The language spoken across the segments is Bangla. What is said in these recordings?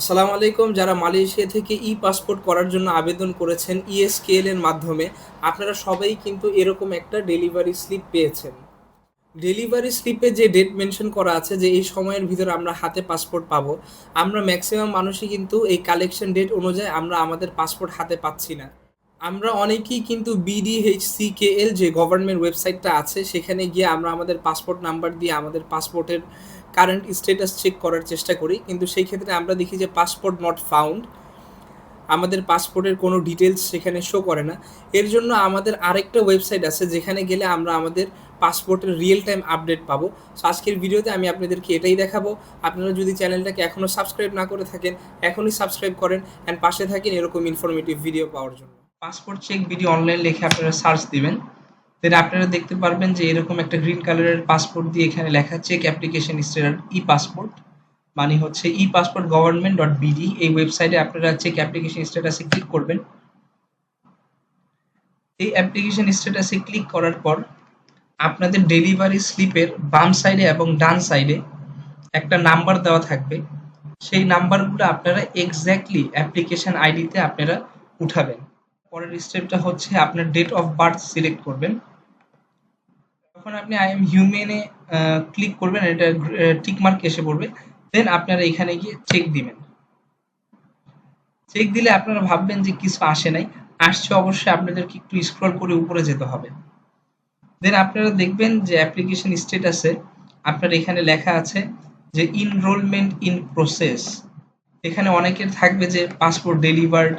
আসসালামু আলাইকুম, যারা মালয়েশিয়া থেকে ই পাসপোর্ট করার জন্য আবেদন করেছেন ইএসকেএল এর মাধ্যমে, আপনারা সবাই কিন্তু এরকম একটা ডেলিভারি স্লিপ পেয়েছেন। ডেলিভারি স্লিপে যে ডেট মেনশন করা আছে, যে এই সময়ের ভিতরে আমরা হাতে পাসপোর্ট পাবো, আমরা ম্যাক্সিমাম মানুষই কিন্তু এই কালেকশন ডেট অনুযায়ী আমরা আমাদের পাসপোর্ট হাতে পাচ্ছি না। আমরা অনেকেই কিন্তু বিডিএইচসিকেএল যে গভর্নমেন্ট ওয়েবসাইটটা আছে, সেখানে গিয়ে আমরা আমাদের পাসপোর্ট নাম্বার দিয়ে আমাদের পাসপোর্টের কারেন্ট স্ট্যাটাস চেক করার চেষ্টা করি। কিন্তু সেই ক্ষেত্রে আমরা দেখি যে পাসপোর্ট নট ফাউন্ড আমাদের পাসপোর্টের কোনো ডিটেলস সেখানে শো করে না। এর জন্য আমাদের আরেকটা ওয়েবসাইট আছে, যেখানে গেলে আমরা আমাদের পাসপোর্টের রিয়েল টাইম আপডেট পাবো। সো আজকের ভিডিওতে আমি আপনাদেরকে এটাই দেখাবো। আপনারা যদি চ্যানেলটাকে এখনও সাবস্ক্রাইব না করে থাকেন, এখনই সাবস্ক্রাইব করেন অ্যান্ড পাশে থাকেন এরকম ইনফরমেটিভ ভিডিও পাওয়ার জন্য। পাসপোর্ট চেক ভিডিও অনলাইন লিখে আপনারা সার্চ দিবেন। দেন আপনারা দেখতে পারবেন যে এরকম একটা গ্রিন কালারের পাসপোর্ট দিয়ে এখানে লেখা check application status e passport মানে হচ্ছে e passport government dot BD এই ওয়েবসাইটে আপনারা চেক অ্যাপ্লিকেশন স্ট্যাটাসে ক্লিক করবেন। এই অ্যাপ্লিকেশন স্ট্যাটাসে ক্লিক করার পর আপনাদের ডেলিভারি স্লিপের বাম সাইডে এবং ডান সাইডে একটা নাম্বার দেওয়া থাকবে। সেই নাম্বারগুলো আপনারা এক্স্যাক্টলি অ্যাপ্লিকেশন আইডিতে আপনারা উঠাবেন। পরের স্টেপটা হচ্ছে আপনার ডেট অফ বার্থ সিলেক্ট করবেন। তখন আপনি আই এম হিউম্যানে ক্লিক করবেন, এটা টিক মার্ক এসে পড়বে দেন আপনারা এখানে গিয়ে চেক দিবেন। চেক দিলে আপনারা ভাববেন যে কিছু আসে নাই। আসছে অবশ্যই আপনাদেরকে একটু স্ক্রল করে উপরে যেতে হবে। দেন আপনারা দেখবেন যে অ্যাপ্লিকেশন স্টেটাসে আপনার এখানে লেখা আছে যে ইনরোলমেন্ট ইন প্রসেস এখানে অনেকের থাকবে যে পাসপোর্ট ডেলিভার্ড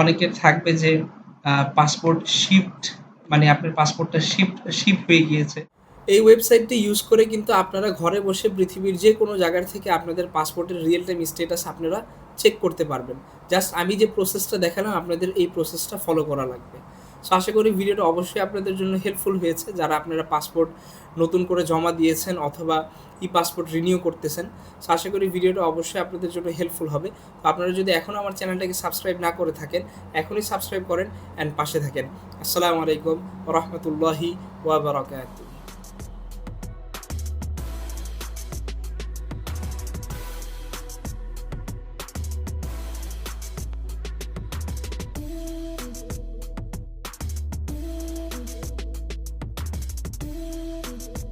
অনেকের থাকবে যে পাসপোর্ট শিফট মানে আপনার পাসপোর্টটা শিফট শিফট হয়ে গিয়েছে। এই ওয়েবসাইটটি ইউজ করে কিন্তু আপনারা ঘরে বসে পৃথিবীর যে কোনো জায়গার থেকে আপনাদের পাসপোর্টের রিয়েল টাইম স্ট্যাটাস আপনারা চেক করতে পারবেন। জাস্ট আমি যে প্রসেসটা দেখালাম, আপনাদের এই প্রসেসটা ফলো করা লাগবে। সো আশা করি ভিডিওটা অবশ্যই আপনাদের জন্য হেল্পফুল হয়েছে। যারা আপনারা পাসপোর্ট নতুন করে জমা দিয়েছেন অথবা ই পাসপোর্ট রিনিউ করতেছেন সো আশা করি ভিডিওটা অবশ্যই আপনাদের জন্য হেল্পফুল হবে। তো আপনারা যদি এখনও আমার চ্যানেলটাকে সাবস্ক্রাইব না করে থাকেন, এখনই সাবস্ক্রাইব করেন অ্যান্ড পাশে থাকেন। আসসালামু আলাইকুম রহমতুল্লাহি ওয়াবারাকাতুহ